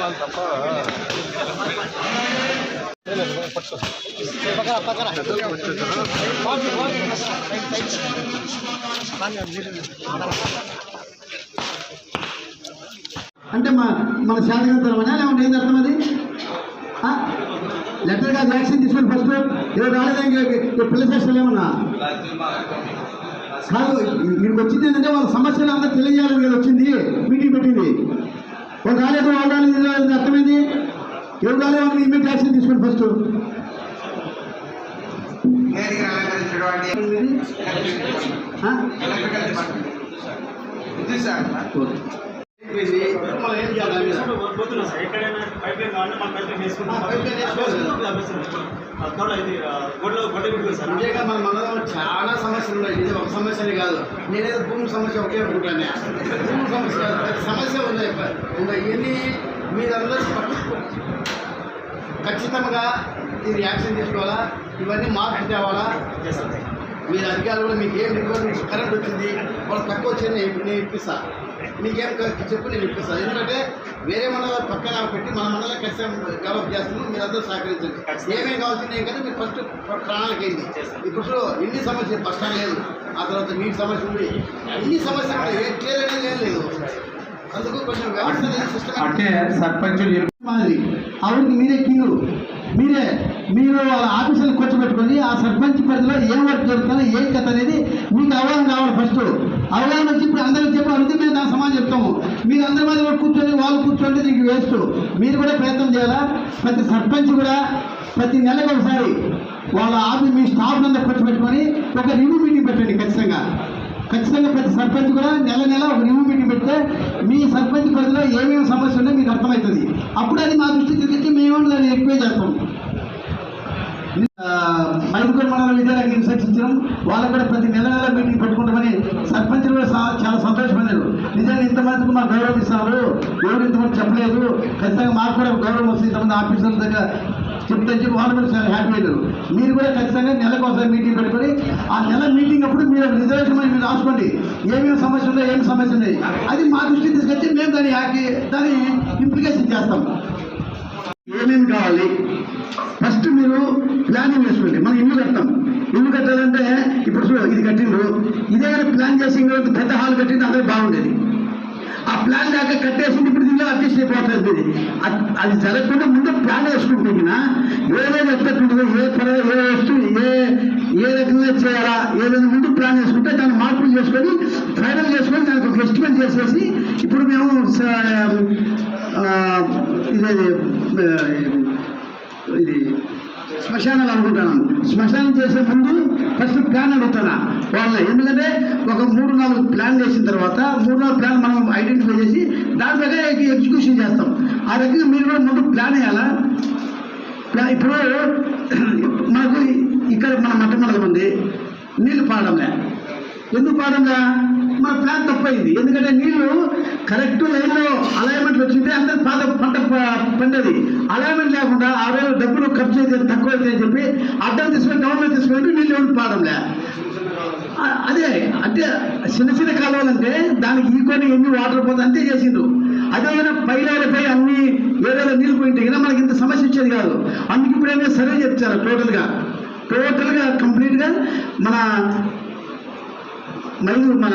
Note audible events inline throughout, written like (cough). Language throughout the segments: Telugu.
వాళ్ళు తప్ప అంటే మా మన శాంతివంతరమనా లేకుంటే ఏంది అర్థం అది? లెటర్ కాదు వ్యాక్సిన్ తీసుకొని ఫస్ట్ ఏదో రాలేదని పిల్ల చేస్తాం ఏమన్నా? కాదు వీడికి వచ్చింది ఏంటంటే వాళ్ళ సమస్యలు అందరూ తెలియజేయాలని కదా వచ్చింది మీటింగ్ పెట్టింది. రాలేదు ఇది రాలేదు అర్థమైంది? రాలేదు వాళ్ళని ఇమీడియట్ యాక్షన్ తీసుకోండి ఫస్ట్? ఎలక్ట్రికల్ డిపార్ట్మెంట్ మనం ఏం చేయాలి? ఎక్కడైనా పైప్ లైన్ కావాలంటే మన పైప్ లైన్ వేసుకుంటాం. అంతేగా మన మనలో చాలా సమస్యలు ఉన్నాయి. ఇది ఒక సమస్యనే కాదు. నేనేదో భూమి సమస్య ఒకే అనుకుంటాను. భూమి సమస్య కాదు. సమస్య ఉన్నాయి ఉన్నాయి ఇవన్నీ మీరందరూ ఖచ్చితంగా దీన్ని యాక్షన్ తీసుకోవాలా? ఇవన్నీ మార్పు తేవాలా? మీరు అధికారులు కూడా మీకు ఏం రిక్వైర్మెంట్ కరెంట్ వచ్చింది? వాళ్ళు తక్కువ వచ్చింది నేను నేను మీకేం చెప్పు నేను ఇప్పిస్తాను ఎందుకంటే వేరే మండల పక్కన పెట్టి మన మండలం ఖచ్చితంగా డెవలప్ చేస్తున్నాం మీరందరూ సహకరించండి. ఏమేమి కావాల్సింది ఏం కదా మీరు ఫస్ట్ ప్రాణాలకు ఏంటి ఇప్పుడు ఎన్ని సమస్యలు ఫస్ట్ లేదు. ఆ తర్వాత నీటి సమస్య ఉంది. అన్ని సమస్యలు ఉన్నాయి ఏ క్లియర్ అనేది ఏం లేదు. అందుకు కొంచెం వ్యవస్థ సిస్టమ్ అంటే సర్పంచులు చెప్పి మాది. ఆవిడకి మీరే కింగు. మీరే మీరు వాళ్ళ ఆఫీసులు కూర్చోబెట్టుకొని ఆ సర్పంచ్ పరిధిలో ఏం వర్క్ జరుగుతుందో ఏం కథ అనేది మీకు అవగాహన కావాలి ఫస్ట్. అవగాహన వచ్చి ఇప్పుడు అందరికి చెప్పి అడిగితే మేము దాని సమాధానం చెప్తాము మీరు అందరి మధ్య కూడా కూర్చొని వాళ్ళు కూర్చోండి దీనికి వేస్ట్. మీరు కూడా ప్రయత్నం చేయాలా? ప్రతి సర్పంచ్ కూడా ప్రతి నెలకు ఒకసారి వాళ్ళ ఆఫీస్ మీ స్టాఫ్ అంతా పెట్టుకొని ఒక రివ్యూ మీటింగ్ పెట్టండి ఖచ్చితంగా. ఖచ్చితంగా ప్రతి సర్పంచ్ కూడా నెల నెల ఒక రివ్యూ మీటింగ్ పెడితే మీ సర్పంచ్ పరిధిలో ఏమేమి సమస్య ఉన్నాయో మీకు అర్థమవుతుంది. అప్పుడు అది మా దృష్టికి తీసుకొచ్చి మేము దాన్ని ఎక్కువే చేస్తాం. మైదుకూరు మండలం విద్యాలయానికి ఇన్సెక్ట్స్ వాళ్ళకు కూడా ప్రతి నెల నెల మీటింగ్ పెట్టుకుంటామని సర్పంచ్ సంతోషపడినారు నిజంగా ఇంతమందికి మాకు గౌరవం ఇస్తారు ఎవరు ఇంతమంది చెప్పలేదు. ఖచ్చితంగా మాకు కూడా గౌరవం వస్తుంది. ఇంతమంది ఆఫీసర్ల దగ్గర చెప్తే చెప్పి వాళ్ళు కూడా చాలా హ్యాపీ అయ్యారు మీరు కూడా ఖచ్చితంగా నెలకు ఒకసారి మీటింగ్ పెట్టుకొని ఆ నెల మీటింగ్ అప్పుడు మీరు రిజర్వేషన్ మీరు రాసుకోండి. ఏమేమి సమస్య ఉన్నాయి ఏమి సమస్య ఉన్నాయి అది మా దృష్టికి తీసుకొచ్చి మేము దాన్ని యాకి దాన్ని ఇంప్లికేషన్ చేస్తాం. ఏమేమి కావాలి? ఫస్ట్ మీరు ప్లానింగ్ వేసుకోండి మనం ఇల్లు కడతాం. ఇల్లు ఇప్పుడు చూడు ఇది కట్టిండ్రు. ఇదే ప్లాన్ చేసి ఇంకో పెద్ద హాల్ కట్టింది అందరూ బాగుండేది. ఆ ప్లాన్ దాకా కట్టేసింది ఇప్పుడు దీనిలో అడ్జస్ట్ అయిపోతుంది అది- జరగకుండా ముందు ప్లాన్ వేసుకుంటున్నా ఏదైనా ఎట్టుంటుందో ఏ పర ఏ వస్తువు ఏ ఏ రకంగా చేయాలా ఏదైనా ముందు ప్లాన్ చేసుకుంటే దాన్ని మార్పులు చేసుకొని ఫైనల్ చేసుకొని దానికి ఒక ఎస్టిమేట్ చేసేసి ఇప్పుడు మేము ఆ, ఇది ఇది శ్మశానాలు అనుకుంటున్నాను శ్మశానం చేసే ముందు ఫస్ట్ ప్లాన్ అడుగుతాను. వాళ్ళని ఎందుకంటే ఒక మూడు నాలుగు ప్లాన్ చేసిన తర్వాత మూడు నాలుగు ప్లాన్ మనం ఐడెంటిఫై చేసి దాని ప్రకారం ఎగ్జిక్యూషన్ చేస్తాం. ఆ రకంగా మీరు కూడా ముందు ప్లాన్ వేయాలా? ఇప్పుడు మనకు ఇక్కడ మన మట్ట ఉంది. నీళ్ళు పాడంలే ఎందుకు పాడంలే మన ప్లాన్ తప్పైంది. ఎందుకంటే నీళ్ళు కరెక్ట్ లైన్లో అలైన్మెంట్ వచ్చింటే అందరు పాత పంట ప- పండేది. అలైన్మెంట్ లేకుండా ఆ రోజు డబ్బులు ఖర్చు అయితే తక్కువ అయితే అని చెప్పి అడ్డం తీసుకొని గవర్నమెంట్ తీసుకుంటే నీళ్ళు ఎవరు పాడంలే అదే అంటే చిన్న చిన్న కాలువలు అంటే దానికి ఈకొని ఎన్ని వాటర్ పోతే అంతే చేసిండ్రు. అదే కనుక అన్ని ఏరియాలో నీళ్ళు పోయింటే కనుక మనకి ఇంత సమస్య వచ్చేది కాదు. అందుకు ఇప్పుడు ఏమైనా సర్వే చెప్తారు టోటల్గా టోటల్గా కంప్లీట్గా మన మరియు మన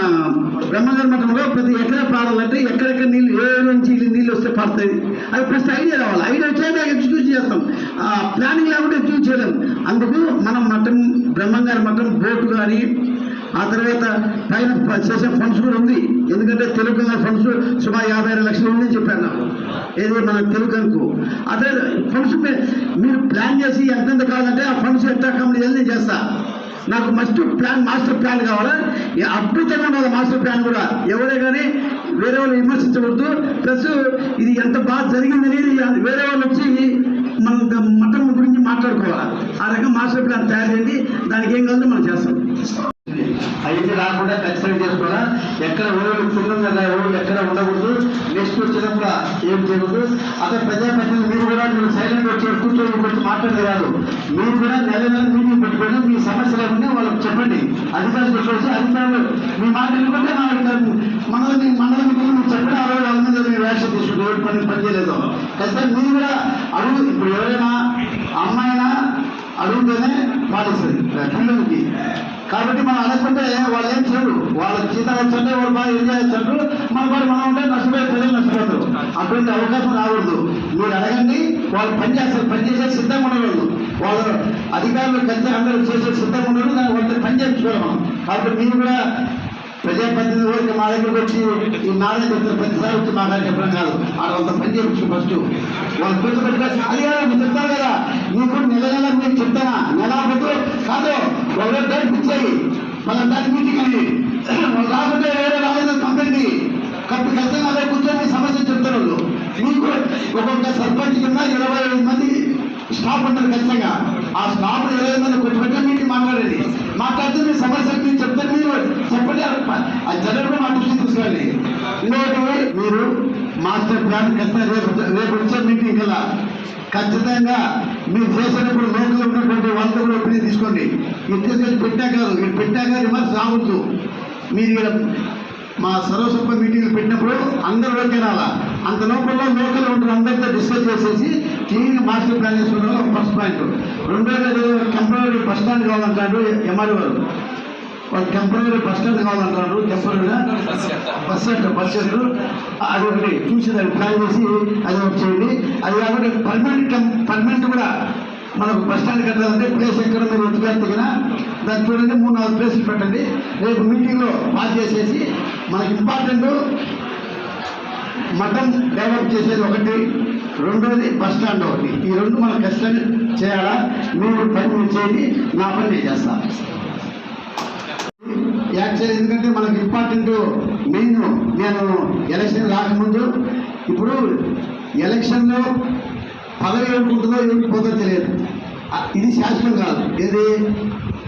బ్రహ్మగారి మఠంలో ప్రతి ఎక్కడ పాడాలంటే ఎక్కడెక్కడ నీళ్ళు ఏ నుంచి నీళ్ళు వస్తే పడుతుంది అది ఫస్ట్ ఐడియా రావాలి. ఐడియా వచ్చాక ఎగ్జిక్యూట్ చేస్తాం. ఆ ప్లానింగ్ లేకుండా ఎగ్జిక్యూట్ చేయలేం. అందుకు మనం మఠం బ్రహ్మంగారి మఠం బోటు కానీ ఆ తర్వాత పైన చేసే ఫండ్స్ కూడా ఉంది. ఎందుకంటే తెలుగు ఫండ్స్ సుమారు యాభై ఆరు లక్షలు ఉందని చెప్పాను నాకు ఏది మన తెలుగుకు అదే ఫండ్స్ మీరు ప్లాన్ చేసి ఎంతెంత కావాలంటే ఆ ఫండ్స్ ఎట్లా కంప్లీట్ చేస్తా. నాకు మస్ట్ ప్లాన్ మాస్టర్ ప్లాన్ కావాలా? అద్భుతంగా ఉండాలి మాస్టర్ ప్లాన్ కూడా. ఎవరే కానీ వేరే వాళ్ళు విమర్శించకూడదు. ప్లస్ ఇది ఎంత బాగా జరిగిందనేది వేరే వాళ్ళు వచ్చి మన మటన్ గురించి మాట్లాడుకోవాలి. ఆ రకంగా మాస్టర్ ప్లాన్ తయారు చేయండి. దానికి ఏం కావాలో మనం చేస్తాం. అయితే రాకుండా ఖచ్చితంగా చేసుకోవాలా? ఎక్కడ ఊళ్ళు కుండం కదా ఎక్కడ ఉండకూడదు. నెక్స్ట్ వచ్చినప్పుడు ఏం చేయకూడదు? అదే ప్రజాప్రతినిధులు మీరు కూడా మీరు సైలెంట్ వచ్చి కూర్చొని వచ్చి మాట్లాడేది కాదు. మీరు కూడా నెల నెల మీటింగ్ పెట్టుకోండి. మీ సమస్య లేకుండా వాళ్ళకి చెప్పండి. అధికారులు వచ్చి అధికారులు మీ మాట ఎందుకంటే మనల్ని మండలం మీరు చెప్పండి. ఆ రోజు వాళ్ళ మీద మీరు యాక్షన్ తీసుకుంటే ఎవరి పని పని చేయలేదు. ఖచ్చితంగా మీరు కూడా అడుగు ఇప్పుడు ఎవరైనా అమ్మాయినా అడుగుతూనే పాటిస్తుంది. పిల్లలకి కాబట్టి మనం అనుకుంటే వాళ్ళు ఏం చేయరు. వాళ్ళ జీతం వచ్చంటే వాళ్ళు బాగా ఎంజాయ్ చేస్తారు మన వాడు మనం ఉంటే నష్టపోయే ప్రజలు నష్టపోతారు. అటువంటి అవకాశం రాకూడదు. మీరు అడగండి వాళ్ళు పనిచేస్తారు పనిచేసే సిద్ధంగా ఉండకూడదు. వాళ్ళు అధికారులు కలిసి అందరూ చేసే సిద్ధంగా ఉండరు. దాన్ని వాళ్ళతో పని చేయించుకోవాలి మనం. కాబట్టి మీరు కూడా ప్రజాప్రతినిధి వరకు మా దగ్గరకు వచ్చి ఈ నాలుగు చెప్తారు ప్రతిసారి వచ్చి మా దగ్గర చెప్పడం కాదు. ఆడ వాళ్ళతో పని చేయించు ఫస్ట్. వాళ్ళు పెద్ద పెద్ద చెప్తారు కదా నీకు నెల నెల మీకు చెప్తానా నెల పొద్దు కాదు ఒకరు గడిపించాయి మన మీటింగ్ (clears throat) అని రాకుంటే వేరే రాలేదని పంపండి ఖచ్చితంగా అదే కూర్చొని సమస్య చెప్తారు మీకు ఒక్కొక్క సర్పంచ్ కింద ఇరవై ఐదు మంది స్టాఫ్ ఉంటారు ఖచ్చితంగా. ఆ స్టాఫ్ ఇరవై ఐదు మంది కొంచెం పెట్టిన మాట్లాడండి. మాట్లాడితే మీ సమస్య మీరు చెప్తారు మీరు చెప్పండి. అది జరగడం మా దృష్టికి తీసుకురండి. ఇంకోటి మీరు మాస్టర్ ప్లాన్ ఖచ్చితంగా రేపు రేపు వచ్చే మీటింగ్ కదా. ఖచ్చితంగా మీరు చేసేటప్పుడు లోకల్ ఉన్నటువంటి వాళ్ళతో కూడా ఒపీనియన్ తీసుకోండి. ఇది పెట్టాక కాదు. ఇక్కడ పెట్టాక రిమార్క్స్ రావద్దు. మీరు ఇక్కడ మా సర్వసభ మీటింగ్లు పెట్టినప్పుడు అందరూ ఓకే రాలా అంత లోపల లోకల్ ఉంటారు అందరితో డిస్కస్ చేసేసి క్లీన్ మాస్టర్ ప్లాన్ చేసుకున్నారు ఫస్ట్ పాయింట్. రెండోది టెంపరీ బస్ స్టాండ్ కావాలంటాడు ఎంఆర్ఓ వారు వాళ్ళు టెంపరీ బస్ స్టాండ్ కావాలంటారు టెంపరీగా బస్ సెంటర్ బస్ అది ఒకటి చూసి దాన్ని ప్లాన్ చేసి అది ఒకటి చేయండి. అది కాకుండా పర్మనెంట్ పర్మనెంట్ కూడా మనకు బస్ స్టాండ్ కట్టాలంటే ప్లేస్ ఎక్కడ మీరు వెతికేస్తే దాన్ని చూడండి మూడు నాలుగు ప్లేసులు పెట్టండి. రేపు మీటింగ్లో పాస్ చేసేసి మనకి ఇంపార్టెంట్ మటన్ డెవలప్ చేసేది ఒకటి రెండోది బస్ స్టాండ్ ఒకటి. ఈ రెండు మనం కష్టం చేయాలా? మీరు పని మీరు చేయండి నా పని నేను చేస్తాను. యాక్చువల్ ఎందుకంటే మనకి ఇంపార్టెంట్ మెయిన్ నేను ఎలక్షన్ రాకముందు ఇప్పుడు ఎలక్షన్లో పదవి ఎవరుకుంటుందో ఎవరికి పోతుందో తెలియదు. ఇది శాశ్వతం కాదు. ఏది?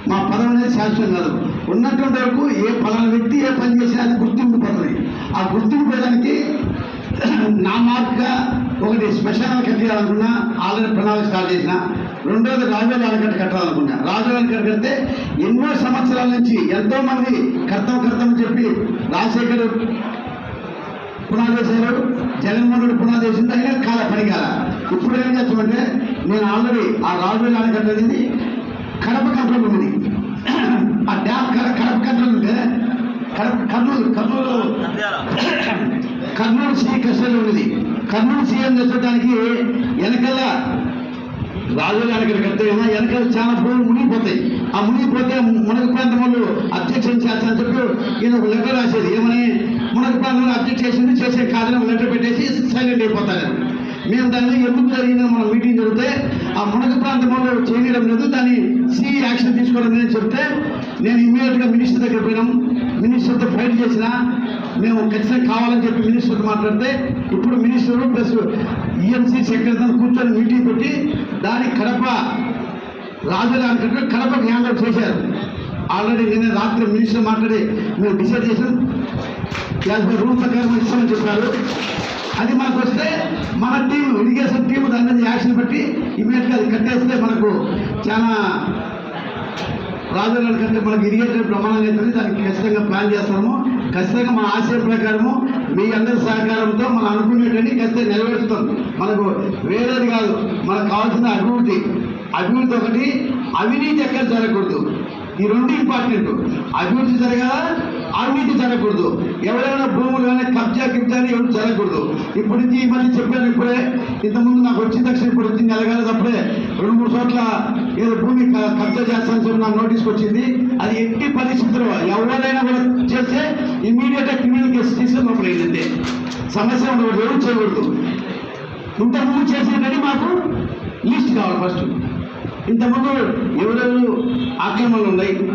మా పదవి అనేది శాశ్వతం కాదు. ఉన్నటువంటి వరకు ఏ పలానా వ్యక్తి ఏ పని చేసినా అది గుర్తింపు పోతుంది ఆ గుర్తింపు పోయడానికి నా మార్క్గా ఒకటి స్పెషల్ కట్టాలనుకున్నా ఆల్రెడీ ప్రణాళిక స్టార్ట్ చేసిన. రెండోది రాజుల ఆనకట్ట కట్టాలనుకున్నా. రాజుల ఆనకట్ట కడితే ఎన్నో సంవత్సరాల నుంచి ఎంతో మంది కర్తం కర్తం చెప్పి రాజశేఖర్ పునాది వేశారు జగన్మోహన్ రెడ్డి పునాది వేసింది అయినా కాల పని కాల ఇప్పుడు ఏం చేస్తామంటే నేను ఆల్రెడీ ఆ రాజుల ఆనకట్ట అనేది కడప కంట్రోల్ ఉంది. ఆ డ్యామ్ కడ కడప కంట్రోల్ ఉంటే కడప కర్నూలు కర్నూలు కర్నూలు సీ కస్టడీలో ఉన్నది. కర్నూలు సీఎం చేసడానికి వెనకాల రాజులు వెనకలు కడితే వెనకాల చాలా భూములు మునిగిపోతాయి. ఆ మునిగిపోతే మునగ ప్రాంతం వాళ్ళు అబ్జెక్షన్ చేస్తారని చెప్పి ఈయన ఒక లెటర్ రాసేది. ఏమని? మునగ ప్రాంతంలో అబ్జెక్ట్ చేసింది చేసే కాదని ఒక లెటర్ పెట్టేసి సైలెంట్ అయిపోతారు. మేము దాన్ని ఎందుకు జరిగిందని మన మీటింగ్ జరిగితే ఆ మునగ ప్రాంతం వాళ్ళు చేయడం లేదు దాన్ని సి యాక్షన్ తీసుకోవడం లేదని చెప్తే నేను ఇమీడియట్గా మినిస్టర్ దగ్గర పోయినాం. మినిస్టర్తో ఫైట్ చేసిన మేము ఖచ్చితంగా కావాలని చెప్పి మినిస్టర్ మాట్లాడితే ఇప్పుడు మినిస్టర్ ప్లస్ ఈఎంసీ సెక్రటరీ కూర్చొని మీటింగ్ పెట్టి దాని కడప రాజధాని కంటే కడప హ్యాండ్ ఓవర్ చేశారు. ఆల్రెడీ నిన్న రాత్రి మినిస్టర్ మాట్లాడి మేము డిసైడ్ చేసాం యాభై రూల్ ప్రకారం ఇస్తామని చెప్పారు. అది మనకు వస్తే మన టీం ఇరిగేషన్ టీం దాని మీద యాక్షన్ పెట్టి ఇమీడియట్గా అది కట్టేస్తే మనకు చాలా రాజధాని కంటే మనకి ఇరిగేషన్ ప్రమాణం అవుతుంది దానికి ఖచ్చితంగా ప్లాన్ చేస్తాము. ఖచ్చితంగా మన ఆశయ ప్రకారము మీ అందరి సహకారంతో మనం అనుకునేటువంటి ఖచ్చితంగా నెరవేరుస్తాం. మనకు వేరేది కాదు మనకు కావాల్సిన అభివృద్ధి. అభివృద్ధి ఒకటి అవినీతి ఎక్కడ జరగకూడదు. ఈ రెండు ఇంపార్టెంట్ అభివృద్ధి జరగాల అవినీతి జరగకూడదు. ఎవరైనా భూములు కానీ కబ్జా గిబ్జా అని ఎవరు జరగకూడదు. ఇప్పుడు నుంచి ఈ మధ్య చెప్పాను ఇప్పుడే ఇంతకుముందు నాకు వచ్చిన తక్షణం ఇప్పుడు వచ్చింది ఎలాగాలి తప్పుడే రెండు మూడు చోట్ల ఏదో భూమి క- కబ్జా చేస్తాను చెప్పి నాకు నోటీస్కి వచ్చింది. అది ఎట్టి పరిస్థితుల్లో ఎవరైనా కూడా చేస్తే ఇమీడియట్గా క్రిమినల్ కేసు తీసుకుని లోపల అయిందంటే సమస్య ఉండకూడదు ఎవరు చేయకూడదు. ఇంతకుముందు చేసినట్టు మాకు లిస్ట్ కావాలి ఫస్ట్ ఇంతకుముందు ఎవరెవరు ఆక్రమణలు ఉన్నాయి?